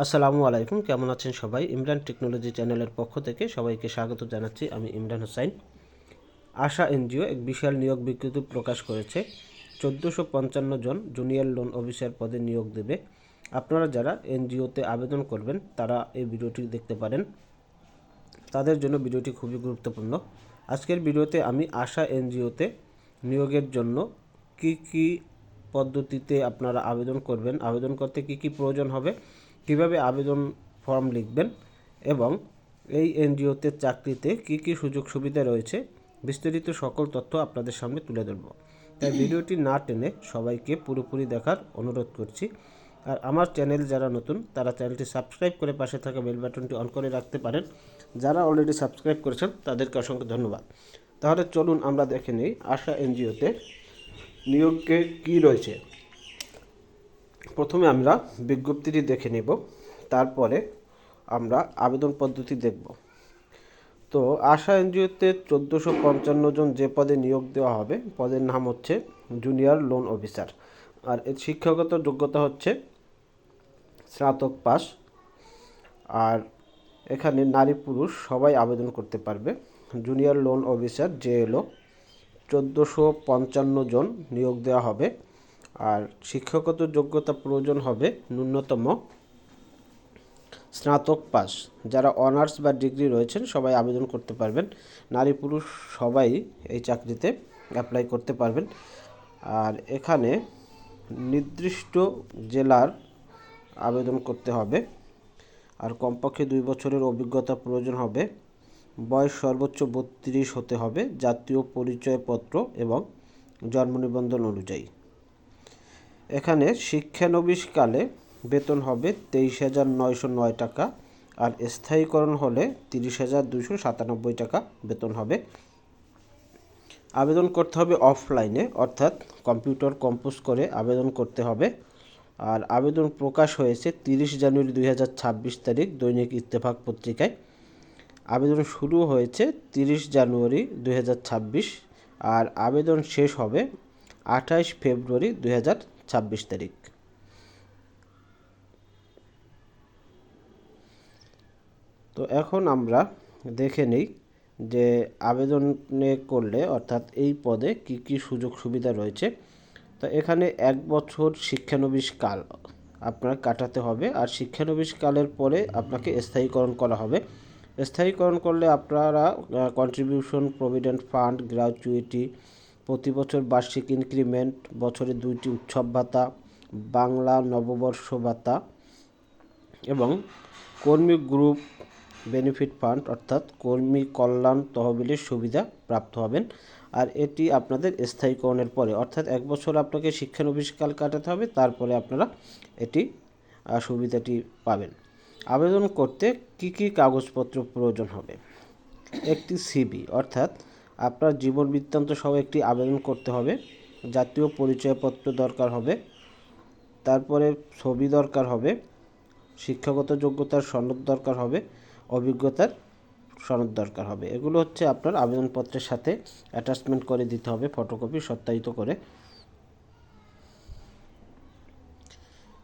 আসসালামু আলাইকুম, কেমন আছেন সবাই? ইমরান টেকনোলজি চ্যানেলের পক্ষ থেকে সবাইকে স্বাগত জানাচ্ছি আমি ইমরান হোসাইন আশা এনজিও এক বিশাল নিয়োগ বিজ্ঞপ্তি প্রকাশ করেছে। চোদ্দোশো পঞ্চান্ন জন জুনিয়র লোন অফিসার পদে নিয়োগ দেবে। আপনারা যারা এনজিওতে আবেদন করবেন, তারা এই ভিডিওটি দেখতে পারেন। তাদের জন্য ভিডিওটি খুবই গুরুত্বপূর্ণ। আজকের ভিডিওতে আমি আশা এনজিওতে নিয়োগের জন্য কি কি পদ্ধতিতে আপনারা আবেদন করবেন, আবেদন করতে কি কি প্রয়োজন হবে কীভাবে আবেদন ফর্ম লিখবেন এবং এই এনজিওতে চাকরিতে কি কি সুযোগ সুবিধা রয়েছে, বিস্তারিত সকল তথ্য আপনাদের সামনে তুলে ধরব। তাই ভিডিওটি না টেনে সবাইকে পুরোপুরি দেখার অনুরোধ করছি। আর আমার চ্যানেল যারা নতুন, তারা চ্যানেলটি সাবস্ক্রাইব করে পাশে থাকা বেল বাটনটি অন করে রাখতে পারেন। যারা অলরেডি সাবস্ক্রাইব করেছেন, তাদেরকে অসংখ্য ধন্যবাদ। তাহলে চলুন আমরা দেখে নিই, আশা এনজিওতে নিয়োগকে কী রয়েছে। প্রথমে আমরা বিজ্ঞপ্তিটি দেখে নেব, তারপরে আমরা আবেদন পদ্ধতি দেখব। তো আশা এনজিওতে চোদ্দোশো পঞ্চান্ন জন যে পদে নিয়োগ দেওয়া হবে, পদের নাম হচ্ছে জুনিয়র লোন অফিসার। আর এর শিক্ষাগত যোগ্যতা হচ্ছে স্নাতক পাস। আর এখানে নারী পুরুষ সবাই আবেদন করতে পারবে। জুনিয়র লোন অফিসার যে এলো চোদ্দোশো পঞ্চান্ন জন নিয়োগ দেওয়া হবে। আর শিক্ষাগত যোগ্যতা প্রয়োজন হবে ন্যূনতম স্নাতক পাস। যারা অনার্স বা ডিগ্রি রয়েছেন, সবাই আবেদন করতে পারবেন। নারী পুরুষ সবাই এই চাকরিতে অ্যাপ্লাই করতে পারবেন। আর এখানে নির্দিষ্ট জেলার আবেদন করতে হবে। আর কমপক্ষে দুই বছরের অভিজ্ঞতা প্রয়োজন হবে। বয়স সর্বোচ্চ বত্রিশ হতে হবে। জাতীয় পরিচয়পত্র এবং জন্ম নিবন্ধন অনুযায়ী। এখানে শিক্ষানবিশকালে বেতন হবে তেইশ হাজার নয়শো নয় টাকা আর স্থায়ীকরণ হলে তিরিশ হাজার দুশো সাতানব্বই টাকা বেতন হবে। আবেদন করতে হবে অফলাইনে, অর্থাৎ কম্পিউটার কম্পোজ করে আবেদন করতে হবে। আর আবেদন প্রকাশ হয়েছে তিরিশ জানুয়ারি দুই হাজার ছাব্বিশ তারিখ দৈনিক ইত্তেফাক পত্রিকায়। আবেদন শুরু হয়েছে তিরিশ জানুয়ারি দুই হাজার ছাব্বিশ আর আবেদন শেষ হবে আঠাইশ ফেব্রুয়ারি দুই হাজার ছাব্বিশ তারিখ। তো এখন আমরা দেখে নিই যে আবেদনে করলে অর্থাৎ এই পদে কি কি সুযোগ সুবিধা রয়েছে। তো এখানে এক বছর শিক্ষানবিশ কাল আপনার কাটাতে হবে আর শিক্ষানবিশ কালের পরে আপনাকে স্থায়ীকরণ করা হবে। স্থায়ীকরণ করলে আপনারা কন্ট্রিবিউশন প্রভিডেন্ট ফান্ড গ্র্যাচুইটি প্রতি বছর বার্ষিক ইনক্রিমেন্ট, বছরে দুইটি উৎসব ভাতা, বাংলা নববর্ষ ভাতা এবং কর্মী গ্রুপ বেনিফিট ফান্ড অর্থাৎ কর্মী কল্যাণ তহবিলের সুবিধা প্রাপ্ত হবেন। আর এটি আপনাদের স্থায়ীকরণের পরে, অর্থাৎ এক বছর আপনাকে শিক্ষানবিশকাল কাটাতে হবে, তারপরে আপনারা এটি সুবিধাটি পাবেন। আবেদন করতে কি কি কাগজপত্র প্রয়োজন হবে? একটি সিবি অর্থাৎ আপনার জীবন বৃত্তান্ত সহ একটি আবেদন করতে হবে। জাতীয় পরিচয়পত্র দরকার হবে। তারপরে ছবি দরকার হবে। শিক্ষাগত যোগ্যতার সনদ দরকার হবে। অভিজ্ঞতার সনদ দরকার হবে। এগুলো হচ্ছে আপনার আবেদনপত্রের সাথে অ্যাটাচমেন্ট করে দিতে হবে ফটোকপি সত্যায়িত করে।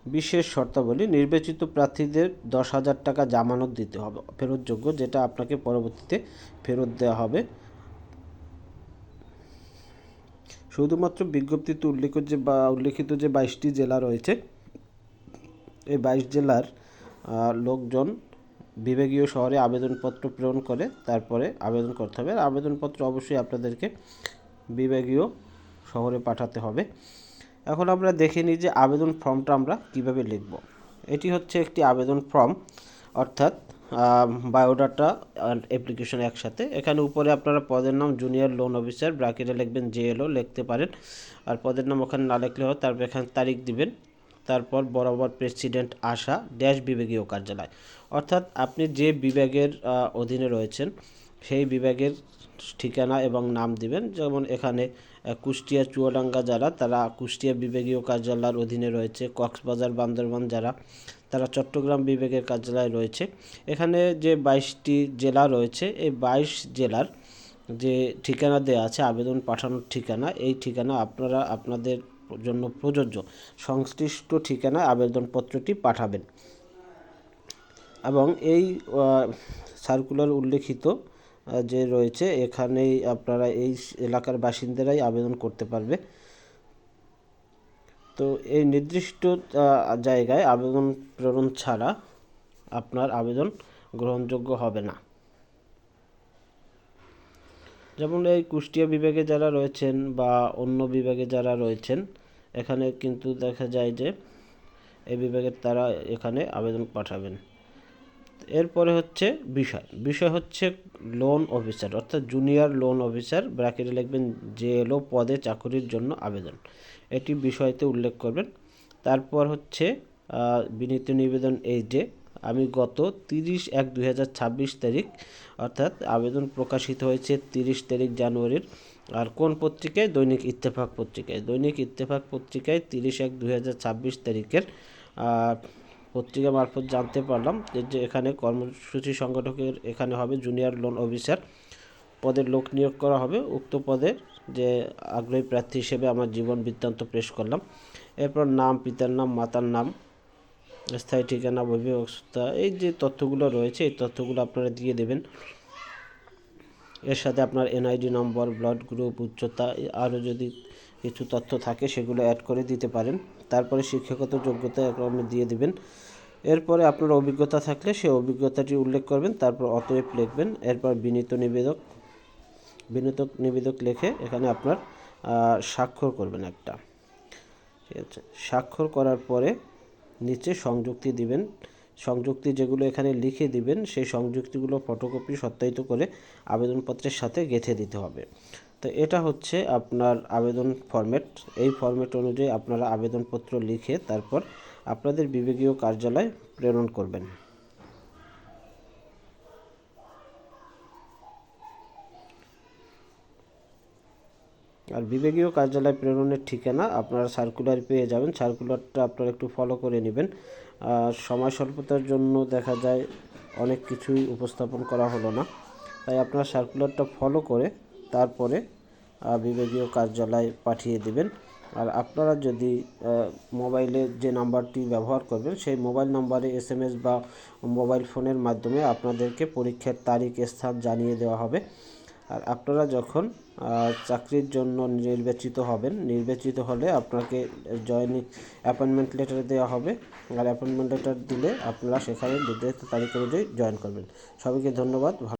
বিশেষ শর্তাবলী, নির্বাচিত প্রার্থীদের দশ হাজার টাকা জামানত দিতে হবে, ফেরতযোগ্য, যেটা আপনাকে পরবর্তীতে ফেরত দেওয়া হবে। শুধুমাত্র বিজ্ঞপ্তিতে উল্লেখ যে বা, উল্লেখিত যে বাইশটি জেলা রয়েছে, এই বাইশ জেলার লোকজন বিভাগীয় শহরে আবেদনপত্র প্রেরণ করে, তারপরে আবেদন করতে হবে। আর আবেদনপত্র অবশ্যই আপনাদেরকে বিভাগীয় শহরে পাঠাতে হবে। এখন আমরা দেখে নিই যে আবেদন ফর্মটা আমরা কীভাবে লিখব। এটি হচ্ছে একটি আবেদন ফর্ম, অর্থাৎ বায়োডাটা অ্যান্ড অ্যাপ্লিকেশন একসাথে। এখানে উপরে আপনারা পদের নাম জুনিয়র লোন অফিসার ব্র্যাকেটে লিখবেন জে জেএলও লিখতে পারেন। আর পদের নাম ওখানে না লিখলে হয়, তারপর এখানে তারিখ দিবেন। তারপর বরাবর প্রেসিডেন্ট আশা ড্যাশ বিভাগীয় কার্যালয়। অর্থাৎ আপনি যে বিভাগের অধীনে রয়েছেন, সেই বিভাগের ঠিকানা এবং নাম দিবেন। যেমন এখানে কুষ্টিয়া, চুয়াডাঙ্গা যারা, তারা কুষ্টিয়া বিভাগীয় কার্যালয়ের অধীনে রয়েছে। কক্সবাজার, বান্দরবান যারা তারা চট্টগ্রাম বিভাগের কার্যালয় রয়েছে। এখানে যে বাইশটি জেলা রয়েছে, এই বাইশ জেলার যে ঠিকানা দেওয়া আছে, আবেদন পাঠানোর ঠিকানা, এই ঠিকানা আপনারা আপনাদের জন্য প্রযোজ্য। সংশ্লিষ্ট ঠিকানায় আবেদনপত্রটি পাঠাবেন। এবং এই সার্কুলার উল্লেখিত যে রয়েছে, এখানেই আপনারা এই এলাকার বাসিন্দারাই আবেদন করতে পারবে। তো এই নির্দিষ্ট জায়গায় আবেদন প্রেরণ ছাড়া আপনার আবেদন গ্রহণযোগ্য হবে না। যেমন এই কুষ্টিয়া বিভাগে যারা রয়েছেন বা অন্য বিভাগে যারা রয়েছেন, এখানে কিন্তু দেখা যায় যে এই বিভাগের তারা এখানে আবেদন পাঠাবেন। এরপরে হচ্ছে বিষয়। বিষয় হচ্ছে লোন অফিসার অর্থাৎ জুনিয়র লোন অফিসার ব্র্যাকেটে লিখবেন জেএলও পদে চাকরির জন্য আবেদন। এটি বিষয়তে উল্লেখ করবেন। তারপর হচ্ছে বিনীত নিবেদন এই যে, আমি গত তিরিশ এক দুই হাজার ছাব্বিশ তারিখ, অর্থাৎ আবেদন প্রকাশিত হয়েছে তিরিশ তারিখ জানুয়ারির, আর কোন পত্রিকায়? দৈনিক ইত্তেফাক পত্রিকায়। দৈনিক ইত্তেফাক পত্রিকায় তিরিশ এক দুই হাজার ছাব্বিশ তারিখের পত্রিকা মারফত জানতে পারলাম যে এখানে কর্মসূচি সংগঠকের এখানে হবে জুনিয়র লোন অফিসার। পদের লোক নিয়োগ করা হবে। উক্ত পদে যে আগ্রহী প্রার্থী হিসেবে আমার জীবন বৃত্তান্ত পেশ করলাম। এরপর নাম, পিতার নাম, মাতার নাম, স্থায়ী ঠিকানা অভিভাবকতা এই যে তথ্যগুলো রয়েছে, এই তথ্যগুলো আপনারা দিয়ে দেবেন। এর সাথে আপনার এনআইডি নম্বর, ব্লাড গ্রুপ, উচ্চতা, আরও যদি কিছু তথ্য থাকে সেগুলো অ্যাড করে দিতে পারেন। তারপরে শিক্ষাগত যোগ্যতা আপনি দিয়ে দিবেন। এরপরে আপনার অভিজ্ঞতা থাকলে সেই অভিজ্ঞতাটি উল্লেখ করবেন, তারপর অতএব লিখবেন। এরপর বিনীত নিবেদক বিনীত নিবেদক লিখে এখানে আপনার স্বাক্ষর করবেন একটা। ঠিক আছে? স্বাক্ষর করার পরে নিচে সংযুক্তি দিবেন। সংযুক্তি যেগুলো এখানে লিখে দিবেন, সেই সংযুক্তিগুলো ফটোকপি সত্যায়িত করে আবেদনপত্রের সাথে গেঁথে দিতে হবে। তো এটা হচ্ছে আপনার আবেদন ফরম্যাট এই ফরম্যাট অনুযায়ী আপনারা আবেদনপত্র লিখে তারপর আপনাদের বিভাগীয় কার্যালয় প্রেরণ করবেন। আর বিভাগীয় কার্যালয় প্রেরণের ঠিকানা আপনারা সার্কুলার পেয়ে যাবেন। সার্কুলারটা আপনারা একটু ফলো করে নেবেন। সময় স্বল্পতার জন্য দেখা যায় অনেক কিছুই উপস্থাপন করা হলো না। তাই আপনারা সার্কুলারটা ফলো করে তারপরে বিভাগীয় কার্যালয় পাঠিয়ে দেবেন। আর আপনারা যদি মোবাইলে যে নাম্বারটি ব্যবহার করবেন, সেই মোবাইল নাম্বারে এসএমএস বা মোবাইল ফোনের মাধ্যমে আপনাদেরকে পরীক্ষার তারিখ, স্থান জানিয়ে দেওয়া হবে। আর আপনারা যখন চাকরির জন্য নির্বাচিত হবেন, নির্বাচিত হলে আপনাকে জয়েনিং অ্যাপয়েন্টমেন্ট লেটার দেওয়া হবে। আর অ্যাপয়েন্টমেন্ট লেটার দিলে আপনারা সেখানে নির্ধারিত তারিখ অনুযায়ী জয়েন করবেন। সবাইকে ধন্যবাদ